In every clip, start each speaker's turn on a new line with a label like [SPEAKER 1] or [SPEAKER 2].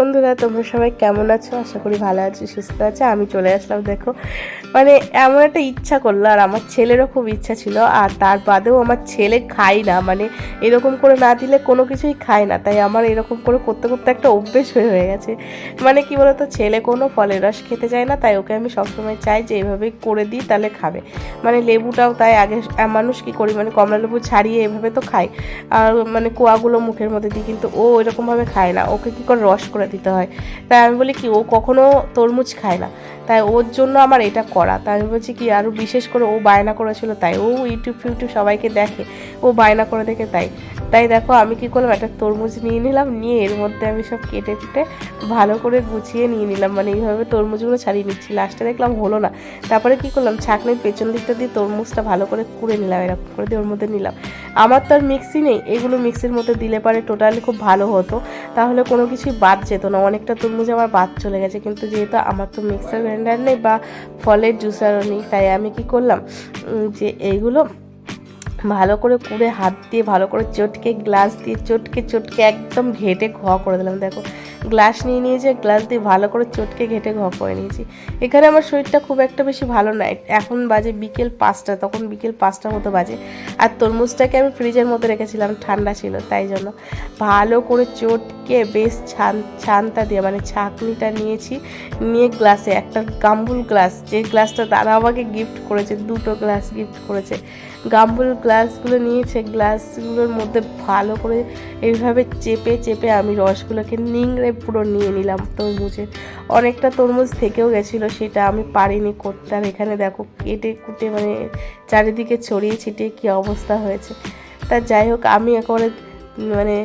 [SPEAKER 1] বন্ধুরা, তোমরা সবাই কেমন আছো? আশা করি ভালো আছো, সুস্থ আছে। আমি চলে আসলাম, দেখো। মানে এমন একটা ইচ্ছা করল, আর আমার ছেলেরও খুব ইচ্ছা ছিল, আর তার বাদেও আমার ছেলে খায় না। মানে এরকম করে না দিলে কোনো কিছুই খায় না। তাই আমার এরকম করে করতে করতে একটা অভ্যেস হয়ে হয়ে গেছে। মানে কি বলতো, ছেলে কোনো ফলের রস খেতে চায় না, তাই ওকে আমি সবসময় চাই যে এভাবেই করে দিই, তাহলে খাবে। মানে লেবুটাও তাই আগে মানুষ কি করি? মানে কমলা লেবু ছাড়িয়ে এভাবে তো খায়। আর মানে কোয়াগুলো মুখের মধ্যে দিই, কিন্তু ও এরকমভাবে খায় না। ওকে কী করে রস করে দিতে হয়। তাই আমি বলি কি ও কখনো তরমুজ খায় না। তাই ওর জন্য আমার এটা করা। তাই আমি বলছি কি আরও বিশেষ করে ও বায়না করেছিল তাই। ও ইউটিউব ফিউটিউব সবাইকে দেখে, ও বায়না করে দেখে তাই। তাই দেখো, আমি কি করলাম, একটা তরমুজ নিয়ে নিলাম, নিয়ে এর মধ্যে আমি সব কেটে কেটে ভালো করে গুছিয়ে নিয়ে নিলাম। মানে এইভাবে তরমুজগুলো ছাড়িয়ে নিচ্ছি। লাস্টে দেখলাম হলো না। তারপরে কি করলাম, ছাঁকনির পেছন দিকটা দিয়ে তরমুজটা ভালো করে কুড়ে নিলাম, এরকম করে দিয়ে ওর মধ্যে নিলাম। আমার তো আর মিক্সি নেই, এগুলো মিক্সির মধ্যে দিলে পারে টোটালি খুব ভালো হতো। তাহলে কোনো কিছুই বাদ যেত না। অনেকটা তরমুজ আমার বাদ চলে গেছে। কিন্তু যেহেতু আমার তো মিক্সার গ্রাইন্ডার নেই বা ফলের জুসারও নেই, তাই আমি কি করলাম? যে এইগুলো ভালো করে কুড়ে হাত দিয়ে, ভালো করে চটকে গ্লাস দিয়ে চটকে চটকে একদম ঘেটে ঘ করে দিলাম। দেখো গ্লাস নিয়ে নিয়েছি গ্লাস দিয়ে ভালো করে চটকে ঘেটে ঘ করে নিয়েছি। এখানে আমার শরীরটা খুব একটা বেশি ভালো নয়। এখন বাজে বিকেল পাঁচটা, তখন বিকেল পাঁচটার মতো বাজে। আর তরমুজটাকে আমি ফ্রিজের মধ্যে রেখেছিলাম, ঠান্ডা ছিল, তাই জন্য। ভালো করে চটকে বেশ ছান ছানটা দিয়ে মানে ছাঁকনিটা নিয়েছি, নিয়ে গ্লাসে একটা গাম্বুল গ্লাস, যে গ্লাসটা দাদা আমাকে গিফট করেছে, দুটো গ্লাস গিফট করেছে। গাম্বুল গ্লাসগুলো নিয়েছে, গ্লাসগুলোর মধ্যে ভালো করে এইভাবে চেপে চেপে আমি রসগুলোকে নিংড়ে পুরো নিয়ে নিলাম তরমুজের। অনেকটা তরমুজ থেকেও গেছিল, সেটা আমি পারিনি করতে আর এখানে দেখো কেটে কুটে মানে চারিদিকে ছড়িয়ে ছিটিয়ে কী অবস্থা হয়েছে। তা যাই হোক, আমি একেবারে মানে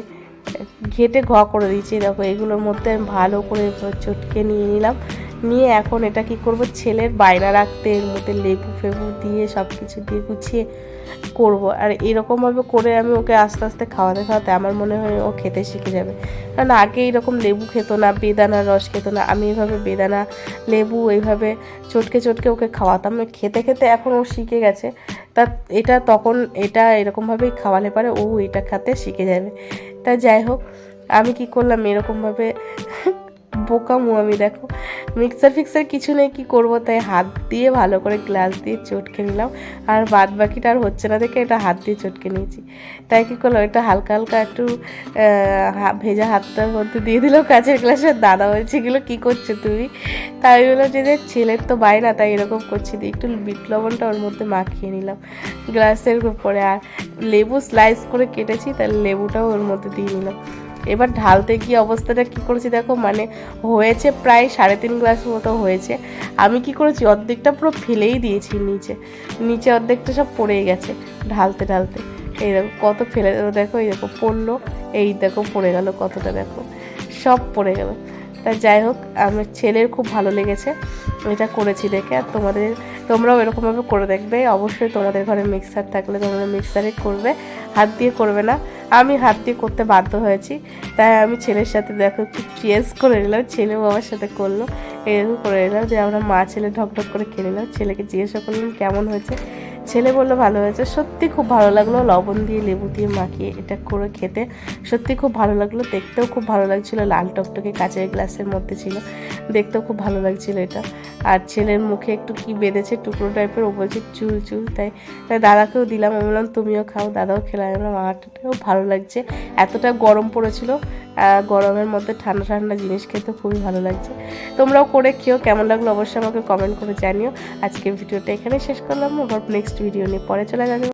[SPEAKER 1] ঘেটে ঘ করে দিচ্ছি দেখো এগুলোর মধ্যে আমি ভালো করে চটকে নিয়ে নিলাম। নিয়ে এখন এটা কি করব? ছেলের বায়না রাখতে, এর মধ্যে লেবু ফেবু দিয়ে সব কিছু দিয়ে গুছিয়ে করব। আর এরকমভাবে করে আমি ওকে আস্তে আস্তে খাওয়াতে খাওয়াতে আমার মনে হয় ও খেতে শিখে যাবে। কারণ আগে এরকম লেবু খেত না, বেদানার রস খেত না। আমি এইভাবে বেদানা, লেবু এইভাবে চটকে চটকে ওকে খাওয়াতাম। খেতে খেতে এখন ও শিখে গেছে। তা এটা তখন এটা এরকমভাবেই খাওয়ালে পারে ও এটা খেতে শিখে যাবে। তা যাই হোক, আমি কি করলাম? এরকমভাবে বোকামু আমি দেখো। মিক্সার ফিক্সার কিছু নেই, কি করব? তাই হাত দিয়ে ভালো করে গ্লাস দিয়ে চটকে নিলাম। আর বাদ বাকিটা আর হচ্ছে না দেখে এটা হাত দিয়ে চটকে নিয়েছি। তাই কী করলাম? এটা হালকা হালকা একটু ভেজা হাতটার মধ্যে দিয়ে দিল কাঁচের গ্লাসের দাদা বলছে, এগুলো কী করছ তুমি? তাই বলল যে ছেলের তো বাই না তাই এরকম করছি। দিয়ে একটু বিট লবণটা ওর মধ্যে মাখিয়ে নিলাম গ্লাসের উপরে। আর লেবু স্লাইস করে কেটেছি তাহলে লেবুটাও ওর মধ্যে দিয়ে নিলাম এবার ঢালতে গিয়ে অবস্থাটা কি করেছি দেখো মানে হয়েছে প্রায় সাড়ে তিন গ্লাস মতো হয়েছে। আমি কি করেছি, অর্ধেকটা পুরো ফেলেই দিয়েছি নিচে। নিচে অর্ধেকটা সব পড়েই গেছে ঢালতে ঢালতে। এই দেখো কত ফেলে দেখো, এই দেখো পড়ল, এই দেখো পড়ে গেল কতটা দেখো, সব পড়ে গেল। তা যাই হোক, আমার ছেলের খুব ভালো লেগেছে, এটা করেছি দেখে, আর তোমাদের, তোমরাও এরকমভাবে করে দেখবে। অবশ্যই তোমাদের ঘরে মিক্সার থাকলে তোমরা মিক্সারে করবে, হাত দিয়ে করবে না। আমি হাত দিয়ে করতে বাধ্য হয়েছি। তাই আমি ছেলের সাথে দেখো একটু চেস করে নিলাম। ছেলেও বাবার সাথে করল। এরকম করে নিলাম যে আমরা মা ছেলে ঢক ঢক করে খেয়ে নিলাম। ছেলেকে জিজ্ঞাসা করলাম, কেমন হয়েছে? ছেলে বলল, ভালো হয়েছে। সত্যি খুব ভালো লাগল। লবণ দিয়ে লেবু দিয়ে মাখিয়ে এটা করে খেতে। সত্যি খুব ভালো লাগল। দেখতেও খুব ভালো লাগছিল। লাল টকটকে কাঁচের গ্লাসের মধ্যে ছিল। দেখতেও খুব ভালো লাগছিল এটা। আর ছেলের মুখে একটু কি বেঁধেছে টুকরো টাইপের ও বলছে, চুল চুল। তাই তাই দাদাকেও দিলাম। আমি বললাম, তুমিও খাও। দাদাও খেলাম আমি বললাম আমারটাও ভালো লাগছে। এতটা গরম পড়েছিল। গরমের মধ্যে ঠান্ডা ঠান্ডা জিনিস খেতে খুবই ভালো লাগছে। তোমরাও করে খেয়েও কেমন লাগল অবশ্যই আমাকে কমেন্ট করে জানিও। আজকের ভিডিওটা এখানে শেষ করলাম, আবার নেক্সট ভিডিও নিয়ে পরে চলে যাবে।